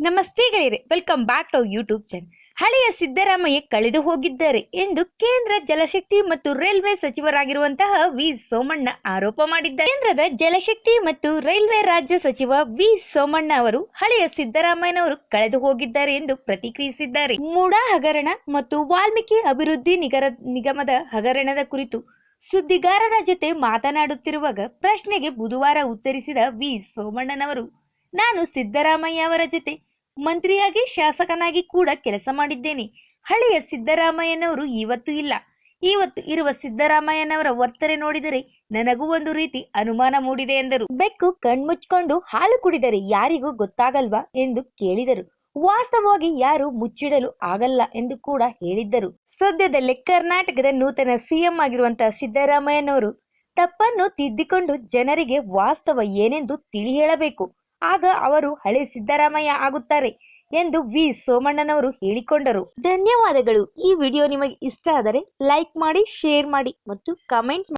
ನಮಸ್ತೆ ಗೆಳೆಯರೆ welcome back to YouTube channel ಹಳೆಯ ಸಿದ್ದರಾಮಯ್ಯ ಕಳೆದು ಹೋಗಿದ್ದಾರೆ ಎಂದು ಕೇಂದ್ರ ಜಲಶಕ್ತಿ ಮತ್ತು ರೈಲ್ವೆ ಸಚಿವರಾಗಿರುವಂತಹ ವಿ ಸೋಮಣ್ಣ ಆರೋಪ ಮಾಡಿದ್ದಾರೆ. ಕೇಂದ್ರದ ಜಲಶಕ್ತಿ ಮತ್ತು ರೈಲ್ವೆ ರಾಜ್ಯ ಸಚಿವ ವಿ ಸೋಮಣ್ಣ ಅವರು ಹಳೆಯ ಸಿದ್ದರಾಮಯ್ಯನವರು ಕಳೆದು ಹೋಗಿದ್ದಾರೆ ಎಂದು ಪ್ರತಿಕ್ರಿಯಿಸಿದ್ದಾರೆ. ಮೂಡಾ ಹಗರಣ ಮತ್ತು ವಾಲ್ಮೀಕಿ ಅಭಿವೃದ್ಧಿ ನಿಗರ, ನಿಗಮದ ಹಗರಣದ ಕುರಿತು ಸುದ್ದಿಗಾರರ ಜೊತೆ ಮಾತನಾಡುತ್ತಿರುವಾಗ ಪ್ರಶ್ನೆಗೆ ಬುಧವಾರ ಉತ್ತರಿಸಿದ ವಿ ಸೋಮಣ್ಣನವರು, ನಾನು ಸಿದ್ದರಾಮಯ್ಯ ಅವರ ಜೊತೆ ಮಂತ್ರಿಯಾಗಿ ಶಾಸಕನಾಗಿ ಕೂಡ ಕೆಲಸ ಮಾಡಿದ್ದೇನೆ. ಹಳೆಯ ಸಿದ್ದರಾಮಯ್ಯನವರು ಇವತ್ತು ಇಲ್ಲ. ಇವತ್ತು ಇರುವ ಸಿದ್ದರಾಮಯ್ಯನವರ ವರ್ತನೆ ನೋಡಿದರೆ ನನಗೂ ಒಂದು ರೀತಿ ಅನುಮಾನ ಮೂಡಿದೆ ಎಂದರು. ಬೆಕ್ಕು ಕಣ್ಮುಚ್ಕೊಂಡು ಹಾಲು ಕುಡಿದರೆ ಯಾರಿಗೂ ಗೊತ್ತಾಗಲ್ವಾ ಎಂದು ಕೇಳಿದರು. ವಾಸ್ತವವಾಗಿ ಯಾರು ಮುಚ್ಚಿಡಲು ಆಗಲ್ಲ ಎಂದು ಕೂಡ ಹೇಳಿದ್ದರು. ಸದ್ಯದಲ್ಲೇ ಕರ್ನಾಟಕದ ನೂತನ ಸಿಎಂ ಆಗಿರುವಂತಹ ಸಿದ್ದರಾಮಯ್ಯನವರು ತಪ್ಪನ್ನು ತಿದ್ದಿಕೊಂಡು ಜನರಿಗೆ ವಾಸ್ತವ ಏನೆಂದು ತಿಳಿ ಹೇಳಬೇಕು ಆಗ ಅವರು ಹಳೆ ಸಿದ್ದರಾಮಯ್ಯ ಆಗುತ್ತಾರೆ ಎಂದು ವಿ. ಸೋಮಣ್ಣನವರು ಹೇಳಿಕೊಂಡರು. ಧನ್ಯವಾದಗಳು. ಈ ವಿಡಿಯೋ ನಿಮಗೆ ಇಷ್ಟ ಆದರೆ ಲೈಕ್ ಮಾಡಿ, ಶೇರ್ ಮಾಡಿ ಮತ್ತು ಕಮೆಂಟ್